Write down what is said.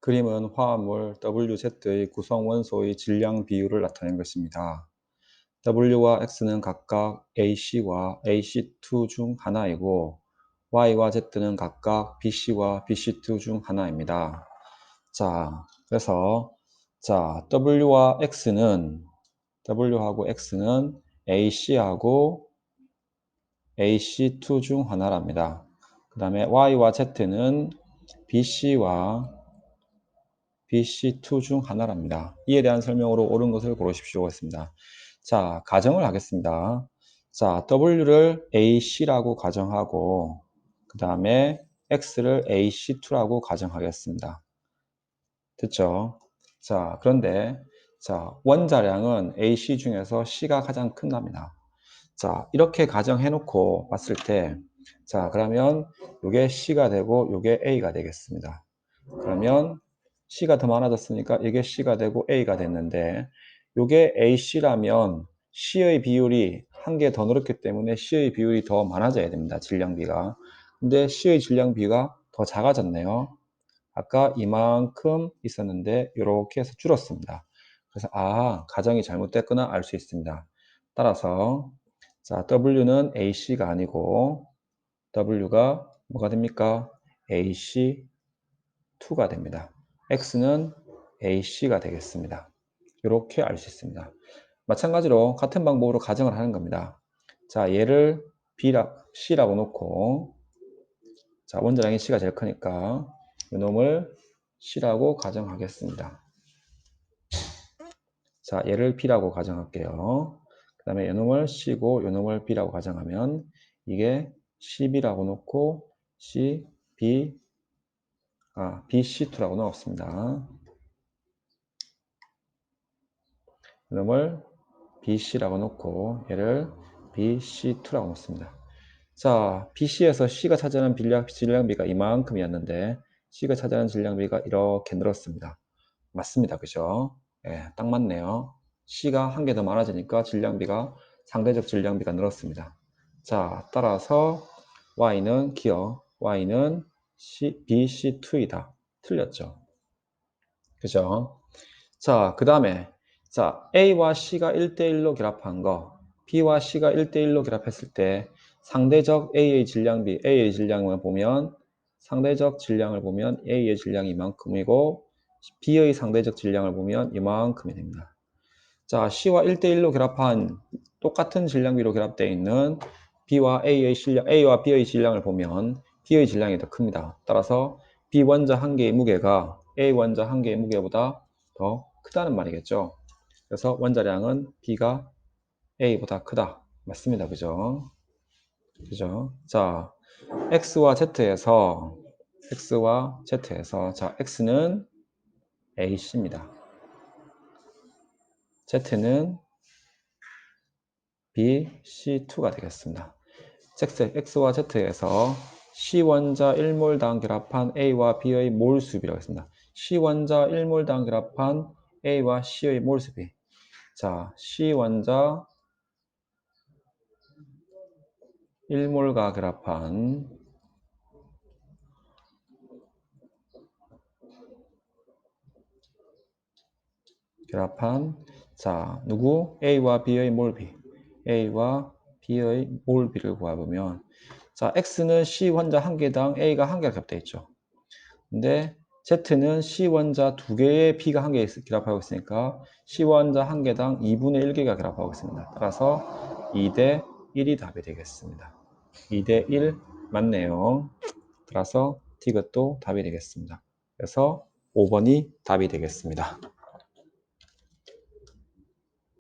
그림은 화합물 WZ의 구성 원소의 질량 비율을 나타낸 것입니다. W와 X는 각각 AC와 AC2 중 하나이고 Y와 Z는 각각 BC와 BC2 중 하나입니다. 자, 그래서 자, W와 X는 W하고 X는 AC하고 AC2 중 하나랍니다. 그 다음에 Y와 Z는 BC와 BC2 중 하나랍니다. 이에 대한 설명으로 옳은 것을 고르십시오. 했습니다. 자, 가정을 하겠습니다. 자, W를 AC라고 가정하고, 그 다음에 X를 AC2라고 가정하겠습니다. 됐죠? 자, 그런데, 자, 원자량은 AC 중에서 C가 가장 큰답니다. 자, 이렇게 가정해 놓고 봤을 때, 자, 그러면 이게 C가 되고, 이게 A가 되겠습니다. 그러면 C가 더 많아졌으니까 이게 C가 되고 A가 됐는데 이게 AC라면 C의 비율이 한 개 더 늘었기 때문에 C의 비율이 더 많아져야 됩니다. 질량비가. 근데 C의 질량비가 더 작아졌네요. 아까 이만큼 있었는데 이렇게 해서 줄었습니다. 그래서 아 가정이 잘못됐구나 알 수 있습니다. 따라서 자 W는 AC가 아니고 W가 뭐가 됩니까? AC2가 됩니다. X는 ac가 되겠습니다. 이렇게 알 수 있습니다. 마찬가지로 같은 방법으로 가정을 하는 겁니다. 자, 얘를 b라, c라고 놓고 자, 원자량이 c가 제일 크니까 이놈을 c라고 가정하겠습니다. 자, 얘를 b라고 가정할게요. 그 다음에 이놈을 c고 이놈을 b라고 가정하면 이게 cb라고 놓고 c, b, 아, BC2라고 넣었습니다. 이놈을 BC라고 놓고 얘를 BC2라고 놓습니다. 자, BC에서 C가 차지하는 질량비가 이만큼이었는데 C가 차지하는 질량비가 이렇게 늘었습니다. 맞습니다. 그죠? 예, 딱 맞네요. C가 한 개 더 많아지니까 질량비가 상대적 질량비가 늘었습니다. 자, 따라서 Y는 기어, Y는 C, BC2이다. 틀렸죠. 그죠? 자, 그 다음에 자 A와 C가 1대1로 결합한 거 B와 C가 1대1로 결합했을 때 상대적 A의 질량비, A의 질량을 보면 상대적 질량을 보면 A의 질량이 이만큼이고 B의 상대적 질량을 보면 이만큼이 됩니다. 자, C와 1대1로 결합한 똑같은 질량비로 결합되어 있는 B와 A의 질량, A와 B의 질량을 보면 B의 질량이 더 큽니다. 따라서 B 원자 한 개의 무게가 A 원자 한 개의 무게보다 더 크다는 말이겠죠. 그래서 원자량은 B가 A보다 크다. 맞습니다. 그죠? 그죠? 자, X와 Z에서 X와 Z에서 자, X는 AC입니다. Z는 BC2가 되겠습니다. X와 Z에서 C원자 1몰당 결합한 A와 B의 몰수비라고 했습니다. C원자 1몰당 결합한 A와 C의 몰수비. 자, C원자 1몰과 결합한 결합한 자, 누구? A와 B의 몰비. A와 B의 몰비를 구해보면 자, X는 C 원자 한 개당 A가 한 개가 겹돼 있죠. 근데 Z는 C 원자 두 개의 B가 한 개 결합하고 있으니까 C 원자 한 개당 2분의 1개가 결합하고 있습니다. 따라서 2 대 1이 답이 되겠습니다. 2 대 1 맞네요. 따라서 T것도 답이 되겠습니다. 그래서 5번이 답이 되겠습니다.